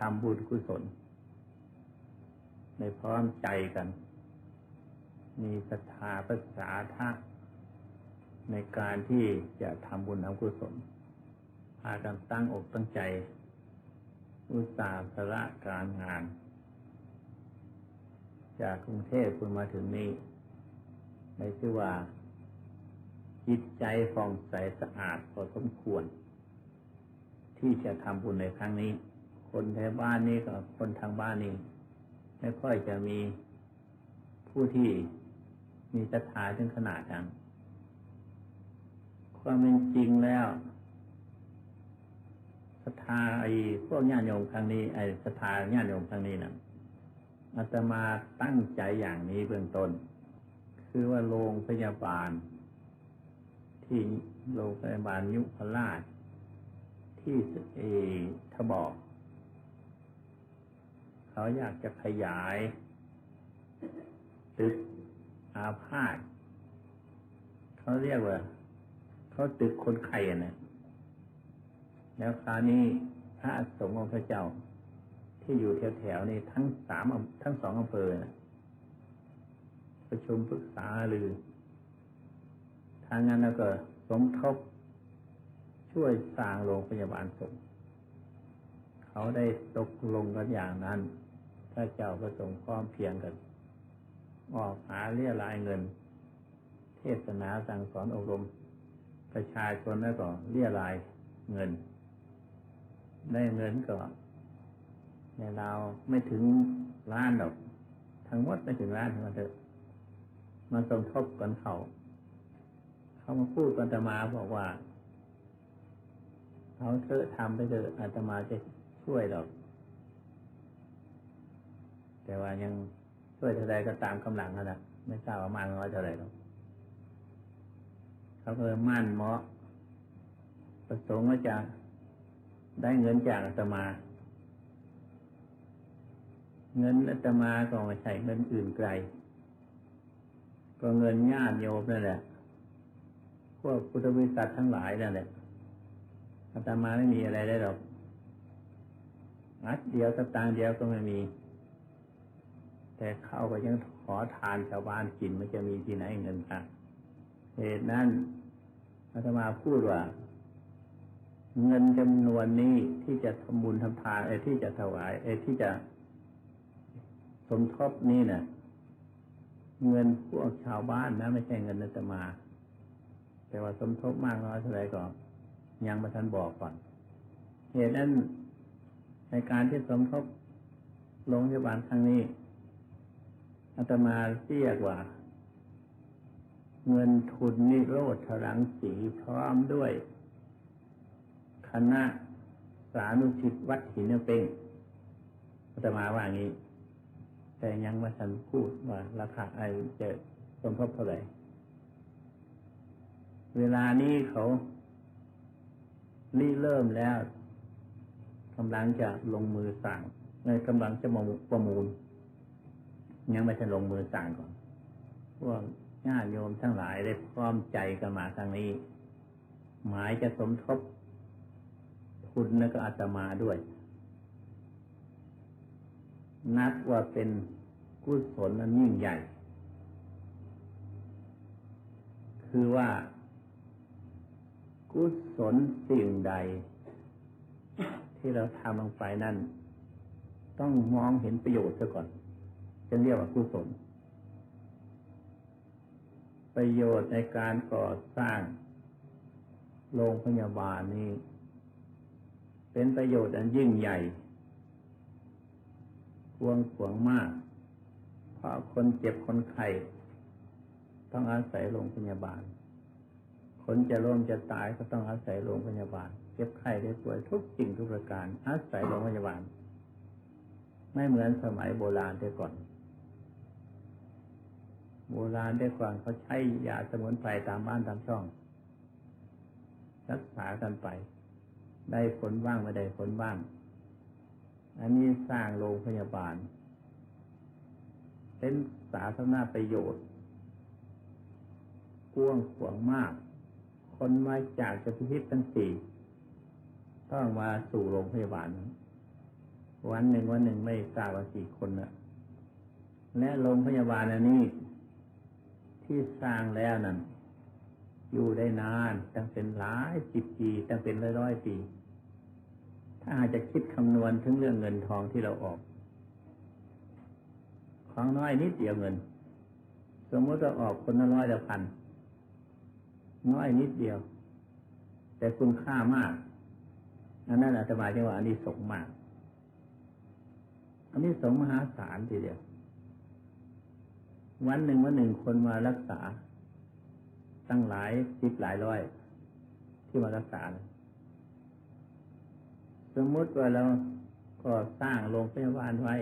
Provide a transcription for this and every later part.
ทำบุญกุศล ในพร้อมใจกัน มีศรัทธาภาษาทะในการที่จะทำบุญทำกุศลพากันตั้งอกตั้งใจ อุตสาห์สละการงาน จากกรุงเทพคุณมาถึงนี้ในชื่อว่า จิตใจฟองใสสะอาดพอสมควร ที่จะทำบุญในครั้งนี้ คนในบ้านนี้กับคนทางบ้านนี้ไม่ค่อยจะมีผู้ที่มีศรัทธาถึงขนาดนั้นความเป็นจริงแล้วศรัทธาไอ้พวกญาติโยมครั้งนี้ไอ้ศรัทธาญาติโยมครั้งนี้นะอาตมาตั้งใจอย่างนี้เบื้องต้น คือว่าโรงพยาบาล ที่โรงพยาบาลยุพราชที่เอทบอก เขาอยากจะขยายตึกอาพาธเขาเรียกว่าเขาตึกคนไข้อะนะแล้วคราวนี้พระสงฆ์องค์พระเจ้า ที่อยู่แถวๆนี้ทั้งสามอำทั้งสองอำเภอนะประชุมปรึกษาหรือทางนั้นแล้วก็สมทบช่วยสร้างโรงพยาบาลสงฆ์เขาได้ตกลงกันอย่างนั้น ระเจ้าก็ทรงพร้อมเพียงกัน ออกหาเรียรายเงิน เทศนาสั่งสอนอบรม ประชาชนแล้วก็เรียรายเงิน ได้เงินก็ในเราไม่ถึงล้านดอก ทั้งหมดไม่ถึงล้านทางหมดเถอะมาสมทบกันเขา เขามาพูดกันตมาบอกว่าเขาเถอะทำไปเถอะอาตมาจะช่วยดอก แต่ว่ายังช่วยเท่าไรก็ตามกำลังนะไม่ทราบว่ามากน้อยเท่าไรหรอกเขาก็มั่นเหมาะ ประสงค์ว่าจะได้เงินจากอาตมา เงินอาตมาก็ไม่ใช่เงินอื่นไกล ก็เงินญาติโยมนั่นแหละพวกพุทธบริษัททั้งหลายนั่นแหละอาตมาไม่มีอะไรได้หรอกนัดเดียวสตางค์เดียวก็ไม่มี แต่เขาก็ยังขอทานชาวบ้านกินมันจะมีที่ไหนเงินค่ะเหตุนั้นอาตมาพูดว่า เงินจำนวนนี้ที่จะทำบุญทำทานไอ้ที่จะถวายไอ้ที่จะสมทบนี่เนะ่ะ เงินพวกชาวบ้านนะ ไม่ใช่เงินอาตมา แต่ว่าสมทบมากน้อยเท่าไหร่ก็ยังมาทันบอกก่อน เหตุนั้นในการที่สมทบโรงพยาบาลครั้งนี้ อาตมาเรียกว่า เงินทุนนิโรธรังสีพร้อมด้วย คณะสานุชิตวัดหินเป้งอาตมาว่างี้ แต่ยังมาทันพูดว่า ราคาไอจะสมทบเท่าไหร่เวลานี้เขารีเริ่มแล้วกำลังจะลงมือสั่งในกำลังจะมาประมูล ยังไม่ทันลงมือสั่งก่อนพวกญาติโยมทั้งหลายได้พร้อมใจกันมาทางนี้ หมายจะสมทบทุนแล้วก็อาตมาด้วย นับว่าเป็นกุศลนั้นยิ่งใหญ่ คือว่า กุศลสิ่งใด ที่เราทำลงไปนั้นต้องมองเห็นประโยชน์ซะก่อน จะเรียกว่ากุศล ประโยชน์ในการก่อสร้างโรงพยาบาลนี้ เป็นประโยชน์อันยิ่งใหญ่ควงขวงมาก เพราะคนเจ็บคนไข้ต้องอาศัยโรงพยาบาล คนจะร่วมจะตายก็ต้องอาศัยโรงพยาบาล เจ็บไข้ได้ป่วยทุกสิ่งทุกประการ อาศัยโรงพยาบาล ไม่เหมือนสมัยโบราณแต่ก่อน โบราณแต่ก่อนเขาใช้ยาสมุนไพรตามบ้านตามช่อง รักษากันไป ได้ผลบ้างไม่ได้ผลบ้าง อันนี้สร้างโรงพยาบาล เป็นสาธารณประโยชน์กว้างขวางมาก คนมาจากจะพิพิธทั้งสี่ต้องมาสู่โรงพยาบาล วันหนึ่งวันหนึ่งไม่ทราบว่ากี่คนนะและโรงพยาบาลอันนี้ ที่สร้างแล้วนั่นอยู่ได้นานตั้งเป็นหลายสิบปีตั้งเป็นร้อยร้อยปี ถ้าอาจจะคิดคำนวณถึงเรื่องเงินทองที่เราออก ของน้อยนิดเดียวเงิน สมมติเราออกคนละร้อยละพันน้อยนิดเดียว แต่คุณค่ามากอันนั้นอาตมาจะว่าอันนี้สงมากอันนี้สงมหาศาลทีเดียว วันหนึ่งวันหนึ่งคนมารักษา ตั้งหลายสิบหลายร้อย ที่มารักษา สมมติว่าเราก็สร้างโรงพยาบาลไว้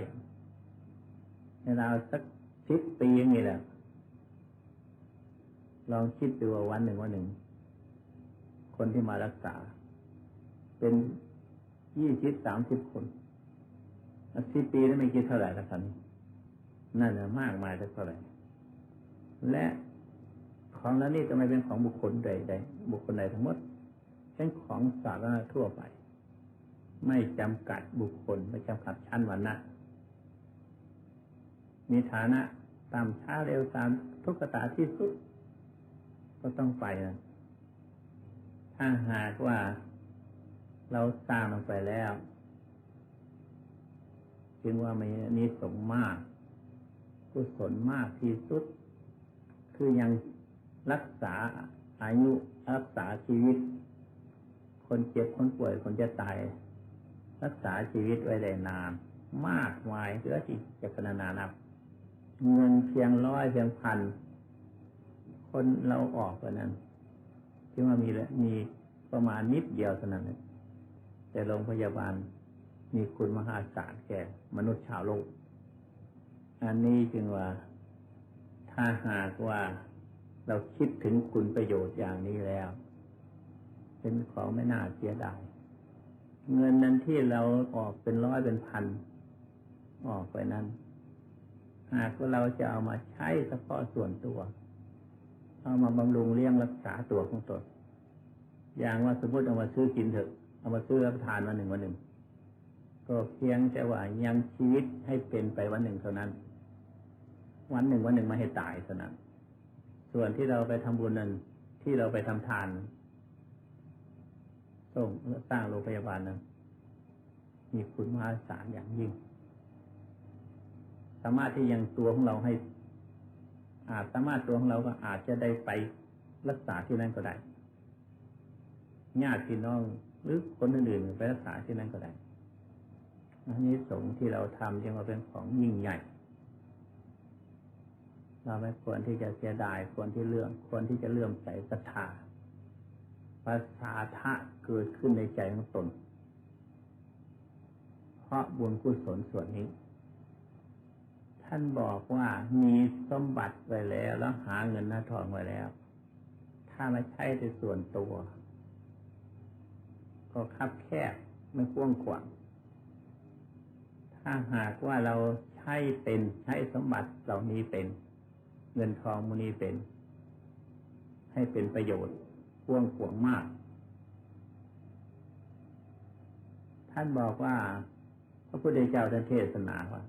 ในราวสักสิบปีอย่างนี้แหละลองคิดดูว่าวันหนึ่งวันหนึ่ง คนที่มารักษา เป็นยี่สิบสามสิบคนสิบปีนั้นไม่คิดเท่าไหร่ละท่าน นั่นนะมากมายเท่าไหร่และของนั้นนี่จะไม่เป็นของบุคคลใดใดบุคคลใดทั้งหมดเป็นของสาธารณะทั่วไป ไม่จำกัดบุคคล ไม่จำกัดชั้นวรรณะมีฐานะตามช้าเร็วตามทุกขตาที่สุด ก็ต้องไปนะถ้าหากว่าเราสร้างลงไปแล้ว จึงว่ามีนิสงมาก กุศลมากที่สุด คือยังรักษาอายุรักษาชีวิต คนเจ็บคนป่วยคนจะตาย รักษาชีวิตไว้ได้นาน มากมายเหลือที่จะพรรณนานับ เงินเพียงร้อยเพียงพัน คนเราออกกันนั้นที่ว่ามีมีประมาณนิดเดียวเท่านั้นแต่โรงพยาบาลมีคุณมหาศาลแก่มนุษย์ชาวโลก อันนี้จึงว่า ถ้าหากว่าเราคิดถึงคุณประโยชน์อย่างนี้แล้ว เป็นของไม่น่าเสียดายเงินนั้นที่เราออกเป็นร้อยเป็นพัน ออกไปนั้น หากว่าเราจะเอามาใช้เฉพาะส่วนตัว เอามาบำรุงเลี้ยงรักษาตัวของตนอย่างว่าสมมติเอามาซื้อกินเถอะ เอามาซื้อรับประทานวันหนึ่งวันหนึ่ง ก็เพียงแต่ว่ายังชีวิตให้เป็นไปวันหนึ่งเท่านั้น วันหนึ่งวันหนึ่งม่ให้ตายเท่านั้นส่วนที่เราไปทำบุญนั้น ที่เราไปทำทานส่งสร้างโรงพยาบาลนั้นมีคุณมหาศาลอย่างยิ่ง สามารถที่ยังตัวของเราให้ อาจสามารถตัวของเราก็อาจจะได้ไปรักษาที่นั่นก็ได้ญาติพี่น้องหรือคนอื่นๆไปรักษาที่นั่นก็ได้อันนี้สงที่เราทำจึงว่าเป็นของยิ่งใหญ่ เราไม่ควรที่จะเสียดายควรที่เลื่อมควรที่จะเลื่อมใสศรัทธาภาษาทะเกิดขึ้นในใจของตน เพราะบุญกุศลส่วนนี้ ท่านบอกว่ามีสมบัติไว้แล้วแล้วหาเงินหน้าทองไว้แล้ว ถ้าไม่ใช่ในส่วนตัว ก็คับแคบไม่กว้างขวางถ้าหากว่าเราใช้เป็นใช้สมบัติเหล่านี้เป็น เงินทองมูนีเป็น ให้เป็นประโยชน์กว้างขวงมาก ท่านบอกว่า พระพุทธเจ้าท่านเทศนาว่า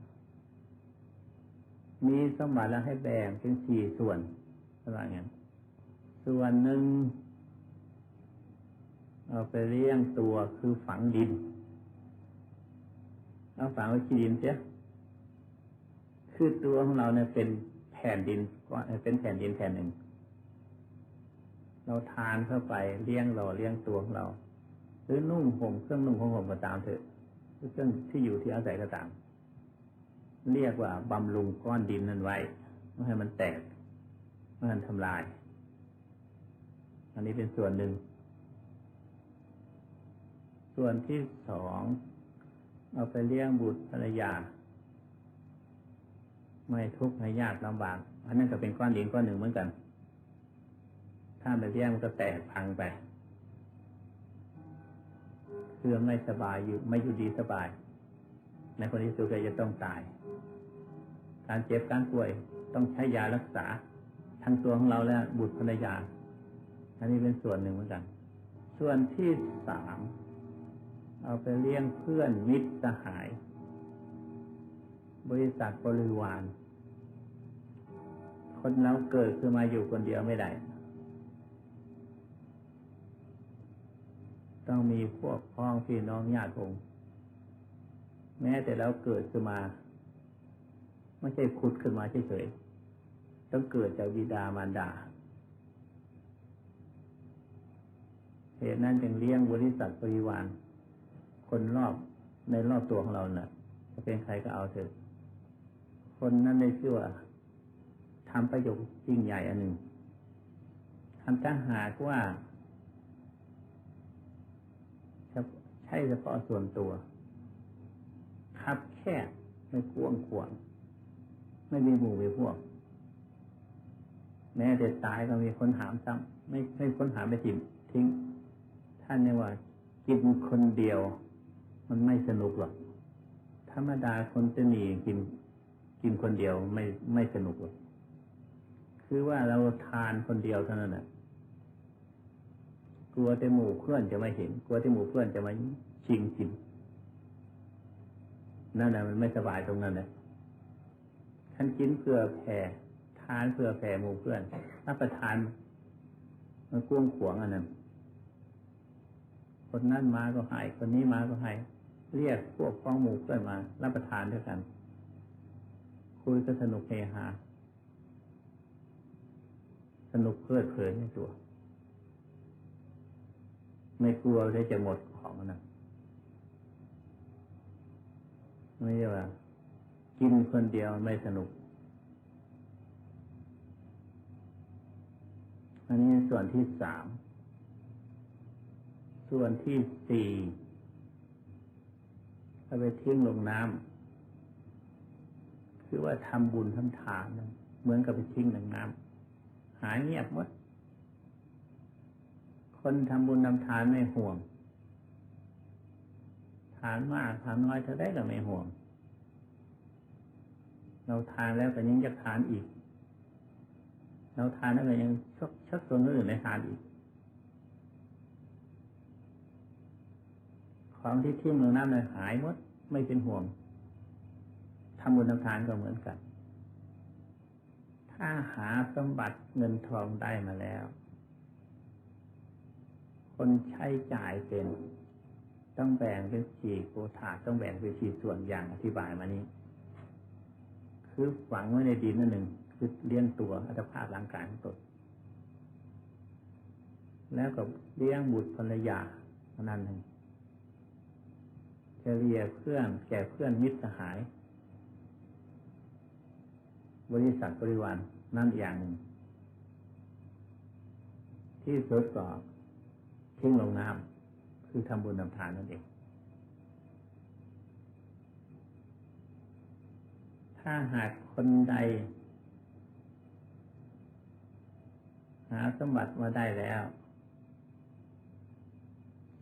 มีสมบัติแล้วให้แบ่งเป็นสี่ส่วนอะไรเงี้ยส่วนหนึ่งเอาไปเลี้ยงตัวคือฝังดินเอาฝังไว้ที่ดินเสียคือตัวของเราเนี่ยเป็น แผ่นดินก็เป็นแผ่นดินแผ่นหนึ่ง เราทานเข้าไปเลี้ยงเราเลี้ยงตัวของเรา หรือนุ่งห่มเครื่องนุ่งของห่มก็ตามเถอะหรือเครื่องที่อยู่ที่อาศัยก็ตาม เรียกว่าบำรุงก้อนดินนั้นไว้ไม่ให้มันแตกไม่ให้มันทำลาย อันนี้เป็นส่วนหนึ่ง ส่วนที่สองเอาไปเลี้ยงบุตรภรรยา ไม่ทุกข์ไม่ยากลำบากอันนั้นก็เป็นก้อนดินก้อนหนึ่งเหมือนกัน ถ้าไปเลี้ยงมันก็แตกพังไปคือไม่สบายอยู่ไม่อยู่ดีสบาย ในคนที่สุดก็จะต้องตาย การเจ็บการป่วยต้องใช้ยารักษา ทั้งตัวของเราและบุตรภรรยา อันนี้เป็นส่วนหนึ่งเหมือนกัน ส่วนที่สามเอาไปเลี้ยงเพื่อนมิตรสหาย บริษัทบริวาร คนเราเกิดขึ้นมาอยู่คนเดียวไม่ได้ ต้องมีพวกพ้องพี่น้องญาติวงแม้แต่เราเกิดขึ้นมา ไม่ใช่พุดขึ้นมาเฉยๆต้องเกิดจากบิดามารดาเหตุนั้นจึงเลี้ยงบริษัทบริวาร คนรอบในรอบตัวของเราเนะ่ะจะเป็นใครก็เอาเถอะ คนนั้นได้ชื่อว่าทำประโยชน์ยิ่งใหญ่อันหนึ่งทำถ้าหากว่าใช่เฉพาะส่วนตัวคับแค่ไม่กวงขวางไม่มีหมู่มีพวก แม้แต่ตายก็มีคนหามซ้ำไม่ไม่คนหามไปทิ้งทิ้ง ท่านเนี่ยว่ากินคนเดียว มันไม่สนุกหรอกธรรมดาคนจะหนีกิน กินคนเดียวไม่ไม่สนุกหรอกคือว่าเราทานคนเดียวเท่านั้นแหละกลัวแต่หมู่เพื่อนจะไม่เห็น กลัวแต่หมู่เพื่อนจะมาชิงกินนั่นแหละมันไม่สบายตรงนั้นเลยท่านกินเพื่อแผ่ทานเพื่อแผ่หมู่เพื่อนรับประทาน มันกุ้งขวงอันนั้นคนนั้นมาก็ให้คนนี้มาก็ให้เรียกพวกพ้องหมู่เพื่อนมา รับประทานด้วยกัน คุยก็สนุกเฮฮาสนุกเพลิดเพลินในตัว ไม่กลัวได้จะหมดของนะไม่ใช่ว่ากินคนเดียวไม่สนุก อันนี้ส่วนที่สาม ส่วนที่สี่ถ้าไปทิ้งลงน้ำ คือว่าทำบุญทำทานเหมือนกับไปทิ้งลงน้ำหายเงียบหมดคนทำบุญทำทานไม่ห่วง ทานมากทานน้อยเท่าได้ก็ไม่ห่วง เราทานแล้วก็ยังจะทานอีก เราทานแล้วก็ยังชักชักส่วนอื่นในทานอีก ของที่ทิ้งลงน้ำเลยหายหมดไม่เป็นห่วง ทำบุญทำทานก็เหมือนกัน ถ้าหาสมบัติเงินทองได้มาแล้ว คนใช้จ่ายเป็น ต้องแบ่งเป็นสี่โกธาต้องแบ่งเป็นสี่ส่วนอย่างอธิบายมานี้ คือฝังไว้ในดินนั่นหนึ่งคือเลี้ยงตัวอัตภาพร่างกายของตนแล้วก็เลี้ยงบุตรภรรยาเท่านั้นเองเฉลี่ยเพื่อนแก่เพื่อนมิตรสหาย บริษัทบริวารนั่นอย่างหนึ่งที่สุดก็ทิ้งลงน้ำคือทำบุญทำทานนั่นเอง ถ้าหากคนใด หาสมบัติมาได้แล้ว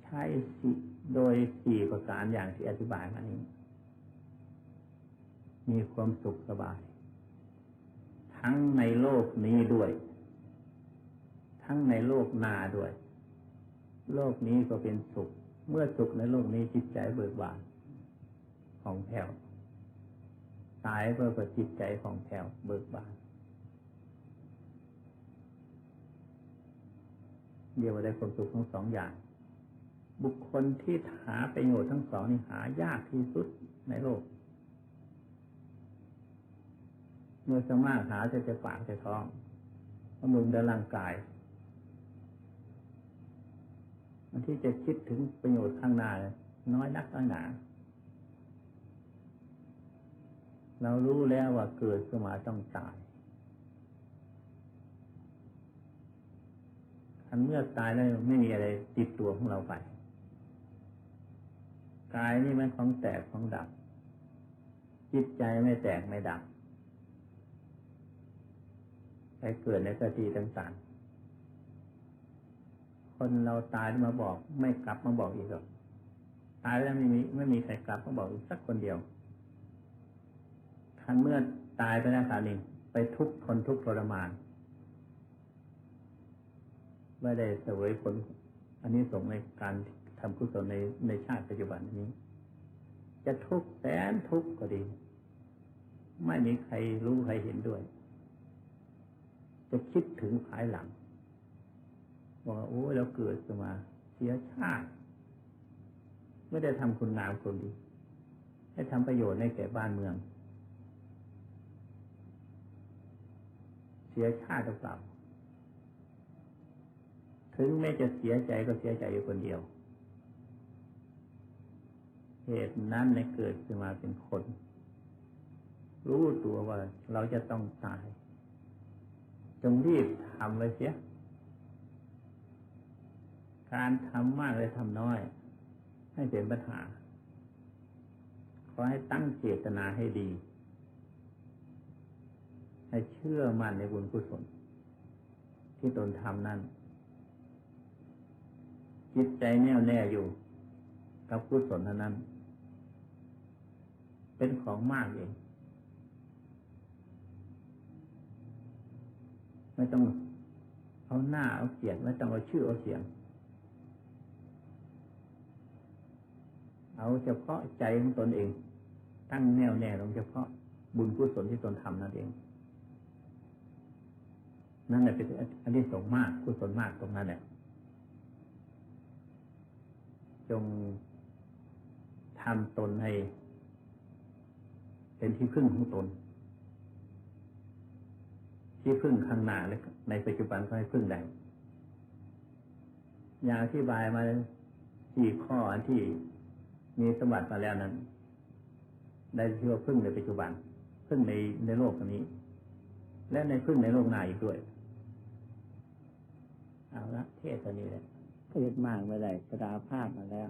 ใช้สิโดยสี่ประการอย่างที่อธิบายมานี้ มีความสุขสบาย ทั้งในโลกนี้ด้วย ทั้งในโลกหน้าด้วย โลกนี้ก็เป็นสุข เมื่อสุขในโลกนี้จิตใจเบิกบานของแผ่วตายเพื่อประจิตใจของแผ่วเบิกบานเดียวได้ความสุขทั้งสองอย่าง บุคคลที่หาประโยชน์ทั้งสองนี่หายากที่สุดในโลก เมื่อสมากหาจะจะปากจะท้องบำรุงดร่างกายมันที่จะคิดถึงประโยชน์ข้างหน้าน้อยนักน้อยหนา เรารู้แล้วว่าเกิดขึ้นมาต้องตายอันเมื่อตายแล้วไม่มีอะไรติดตัวของเราไปกายนี่มันของแตกของดับ จิตใจไม่แตกไม่ดับ ไปเกิดในสติต่างๆ คนเราตายมาบอกไม่กลับมาบอกอีกหรอก ตายแล้วไม่มีไม่มีใครกลับมาบอกอีกสักคนเดียวทันเมื่อตายไปแล้วคราวนี้ไปทุกทนทุกทรมานไม่ได้เสวยผลอันนี้ส่งในการทำกุศลในในชาติปัจจุบันนี้ จะทุกข์แสนทุกข์ก็ดี ไม่มีใครรู้ใครเห็นด้วย จะคิดถึงภายหลังว่าโอ้เราเกิดมาเสียชาติไม่ได้ทำคุณงามคนดีให้ทำประโยชน์ในแก่บ้านเมือง เสียชาติหรือเปล่าถึงแม้จะเสียใจก็เสียใจอยู่คนเดียว เหตุนั้นในเกิดขึ้นมาเป็นคน รู้ตัวว่าเราจะต้องตาย จงรีบทำไว้เสีย การทำมากเลยทำน้อย ให้เป็นปัญหา ขอให้ตั้งเจตนาให้ดี ให้เชื่อมั่นในบุญกุศลที่ตนทำนั้นจิตใจแน่วแน่อยู่ กับกุศลนั้น เป็นของมากเอง ไม่ต้องเอาหน้าเอาเสียงไม่ต้องเอาชื่อเอาเสียง เอาเฉพาะใจของตนเอง ตั้งแน่วแน่ลงเฉพาะบุญกุศลที่ตนทำนั่นเอง นั่นแหละเป็นอันที่สงส์มากกุศลมากตรงนั้นแหละจงทำตนให้ เป็นที่พึ่งของตน ที่พึ่งข้างหน้าและในปัจจุบันก็ให้พึ่งได้อย่างอธิบายมาสี่ข้ออันที่มีสมบัติมาแล้วนั้น ได้ชื่อว่าพึ่งในปัจจุบัน พึ่งในในโลกนี้ และในพึ่งในโลกหน้าอีกด้วย เอาละเทศตัวนี้แหละเทศมากไม่ได้สดาภาพมาแล้ว